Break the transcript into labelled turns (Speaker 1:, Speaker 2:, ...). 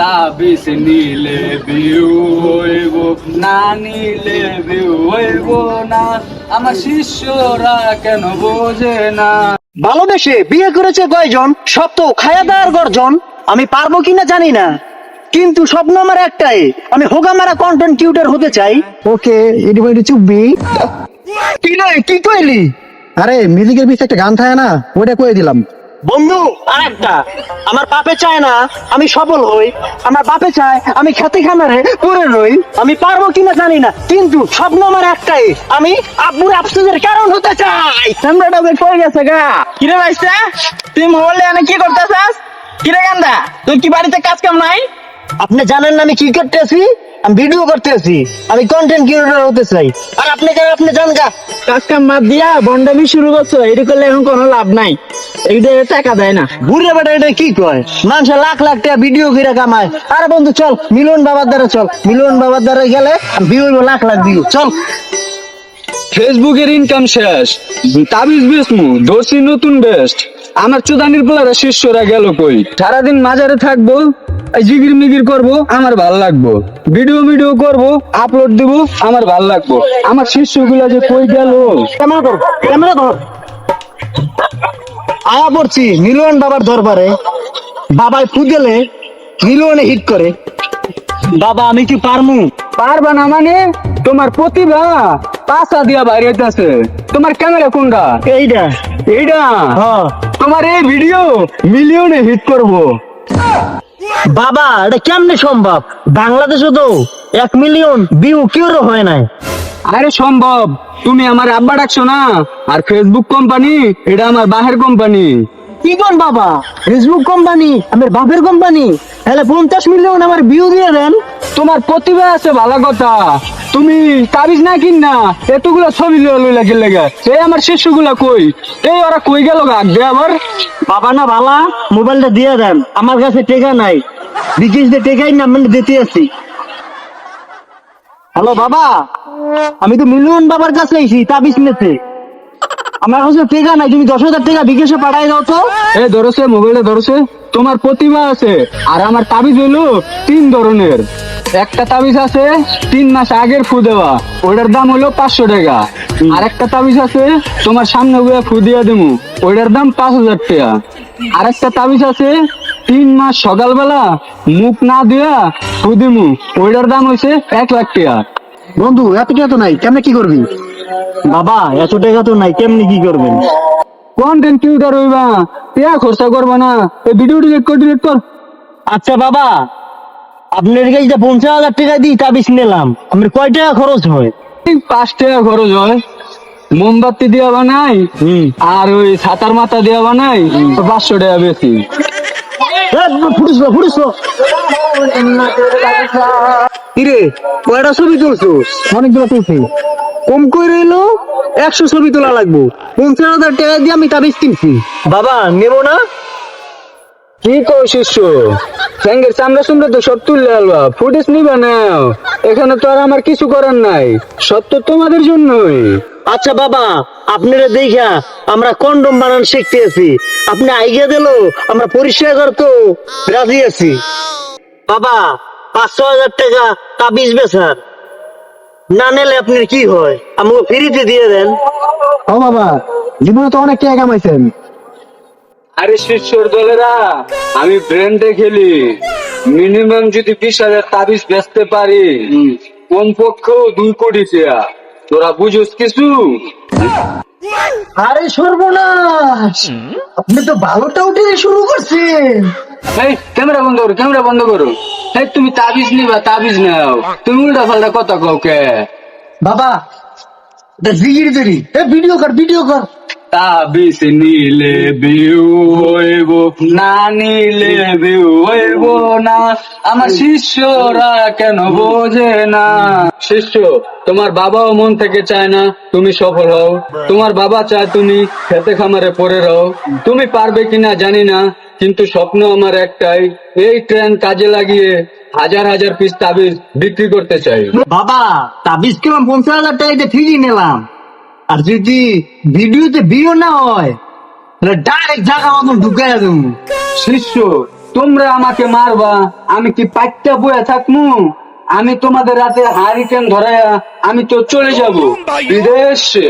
Speaker 1: তাবিজ নিলে বিউ হইব না নিলে বিউ হইব না। আমার শিষ্যরা কেন বোঝে না?
Speaker 2: ভালোবেসে বিয়ে করেছে কয়জন? সব তো খায়া দেওয়ার গর্জন। আমি পারব কিনা জানি না। কিন্তু স্বপ্ন আমার একটাই আমি হোগামারা কন্টেন্ট কিউটার হতে চাই।
Speaker 3: ওকে এটি চুপবি।
Speaker 2: কি নয় কি কইলি?
Speaker 3: আরে মিউজিকের পিছনে একটা গান থাকে না ওইটা কয়ে দিলাম।
Speaker 2: বন্ধু! আর একটা আমার বাপে চায় না আমি সফল হই। আমার বাপে চায় আমি খেতে খামারে পড়ে রই। আমি পারব কিনা জানি না কিন্তু স্বপ্ন আমার একটাই আমি আব্বুর আফসোসের কারণ হতে চাই।
Speaker 3: ক্যামেরাটা বের হয়ে গেছে গা? কিরে ভাইসা তুই মোবাইলে এনে কি করতেছাস? কিরে গান্দা তুই কি বাড়িতে কাজ কাম নাই?
Speaker 2: আপনি জানেন না আমি কি করতেছি? আমি ভিডিও করতেছি আমি কন্টেন্ট ক্রিয়েটর হতে চাই। আর আপনি কেন আপনি জান গা?
Speaker 3: কাজ কাম বাদ দিয়া বন্ডামি শুরু করছ এটি করলে এখন কোনো লাভ নাই। এইটা টাকা দেয় না।
Speaker 2: বুড়ে বেটা এটা কি কয়? মানুষ লাখ লাখ টাকা ভিডিও করে কামায়। আরে বন্ধু চল মিলন বাবার দ্বারা চল। মিলন বাবার দ্বারা গেলে ভিউ হইবো লাখ লাখ ভিউ চল।
Speaker 1: ফেসবুকের ইনকাম শেষ। তাবিজ বেসমু দর্শি নতুন বেস্ট আমার চুদানির পোলারা শিষ্যরা গেল কই? সারাদিন মাজারে থাকব জিগির মিগির করব আমার ভালো লাগবো। ভিডিও ভিডিও করব আপলোড দিব আমার ভালো লাগবো। আমার শিষ্যগুলা যে কই গেল?
Speaker 2: ক্যামেরা ধর ক্যামেরা ধর। আয়া পড়ছি মিলন বাবার দরবারে। মিলনে হিট করে। বাবা আমি কি পারমু?
Speaker 1: পারবা না মানে? তোমার প্রতিভা পাশা দিয়া বাইরেছে তোমার ক্যামেরা কোনটা?
Speaker 2: এইটা
Speaker 1: এইটা
Speaker 2: হ্যাঁ।
Speaker 1: তোমার এই ভিডিও মিলিয়নে হিট করব।
Speaker 2: বাবা, এটা কেমনে সম্ভব? বাংলাদেশে তো এক মিলিয়ন ভিউ কেউ হয় নাই।
Speaker 1: আরে সম্ভব, তুমি আমার আব্বা ডাকছো না? আর ফেসবুক কোম্পানি এটা আমার বাহের কোম্পানি
Speaker 2: কি কোন বাবা? ফেসবুক কোম্পানি আমার বাপের কোম্পানি তাহলে পঞ্চাশ মিলিয়ন আমার দিয়ে দেন।
Speaker 1: তোমার প্রতিভা আছে ভালো কথা। তুমি তাবিজ না কিন না এতগুলা ছবি এই আমার কই? এই ওরা কই গেল গা? দে আবার।
Speaker 2: বাবা না বালা মোবাইলটা দিয়ে দেন। আমার কাছে টেকা নাই। দিয়ে টেকাই না মানে দিতে আসি হ্যালো বাবা আমি তো মিলিয়ন বাবার কাছে আইছি তাবিজ নিতে। আমার কাছে টেকা নাই তুমি দশ হাজার টাকা বিদেশে পাঠাই দাও তো।
Speaker 1: এ ধরছে মোবাইলটা ধরছে। তোমার প্রতিভা আছে আর আমার তাবিজ হলো তিন ধরনের। একটা তাবিজ আছে তিন মাস আগের ফু দেওয়া। ওইটার দাম হলো পাঁচশো টাকা। আর একটা তাবিজ আছে তোমার সামনে গুয়া ফু দিয়া দেবো ওইটার দাম পাঁচ হাজার টাকা। আর একটা তাবিজ আছে তিন মাস সকালবেলা মুখ না দিয়া ফু দিমু। ওইটার দাম হয়েছে এক লাখ টাকা।
Speaker 3: বন্ধু এত টাকা তো নাই কেমনে কি করবি?
Speaker 2: বাবা এত টাকা তো নাই কেমনি কি করবেন?
Speaker 1: কন্টেন্ট ক্রিয়েটার হইবা টিয়া খরচা করবা না এই ভিডিও ডিলিট কর ডিলিট কর।
Speaker 2: আচ্ছা বাবা আপনার কাছে যে পঞ্চাশ হাজার টাকা দিই তাবিজ নিলাম। আমার কয় টাকা খরচ হয়?
Speaker 1: পাঁচ টাকা খরচ হয়। মোমবাতি দিয়া বানাই আর ওই ছাতার মাথা দিয়া বানাই পাঁচশো টাকা বেশি।
Speaker 2: কিরে কয়টা ছবি তুলছো
Speaker 3: অনেকগুলো তুলছি।
Speaker 2: কম করে এলো একশো ছবি তোলা লাগবো। পঞ্চাশ হাজার টাকা দিয়ে আমি তাবিজ কিনছি। বাবা নেব না?
Speaker 1: কি কও শিষ্য? স্যাঙ্গের চামড়া সুমড়া তো সব তুললে আলবা ফুটেজ নিবা না এখানে তো আর আমার কিছু করার নাই। সব তো তোমাদের জন্যই।
Speaker 2: আচ্ছা বাবা আপনারা দেখা আমরা কন্ডম বানান শিখতে আছি। আপনি আইগিয়া দিল আমরা পরিষ্কার করতো রাজি আছি। বাবা পাঁচশো হাজার টাকা তাবিজ বেচার। না নিলে আপনার কি হয়? আমাকে ফ্রিতে দিয়ে দেন।
Speaker 3: ও বাবা জীবনে তো অনেক টাকা কামাইছেন।
Speaker 1: আরে শিষ্যর দলেরা আমি ব্র্যান্ডে খেলি। মিনিমাম যদি বিশ হাজার তাবিজ বেচতে পারি কমপক্ষেও দুই কোটি টাকা। তোরা বুঝোস কিছু?
Speaker 2: আরে সর্বনাশ! আপনি তো ভালোটা উঠে শুরু করছেন।
Speaker 1: এই ক্যামেরা বন্ধ করো ক্যামেরা বন্ধ করো। এই তুমি তাবিজ নিবা তাবিজ নাও। তুমি উল্টা পাল্টা কথা কাউকে
Speaker 2: বাবা জিগির দেরি এ ভিডিও কর ভিডিও কর।
Speaker 1: না না। আমার শিষ্যরা কেন বোঝে না? শিষ্য, তোমার বাবাও মন থেকে চায় না তুমি সফল হও। তোমার বাবা চায় তুমি খেতে খামারে পড়ে রও। তুমি পারবে কিনা জানি না, কিন্তু স্বপ্ন আমার একটাই, এই ট্রেন কাজে লাগিয়ে হাজার হাজার পিস তাবিজ বিক্রি করতে চাই।
Speaker 2: বাবা, তাবিজ কিলাম পঞ্চাশ হাজার টাকা ঠিকই নিলাম। আর যদি ভিডিওতে ভিউ না হয়, তাহলে ডাইরেক্ট জায়গা মতন ঢুকাই দেব।
Speaker 1: শিষ্য, তোমরা আমাকে মারবা, আমি কি পাইটা বয়ে থাকমু? আমি তোমাদের রাতে হারিকেন ধরায়া আমি তো চলে যাব। বিদেশে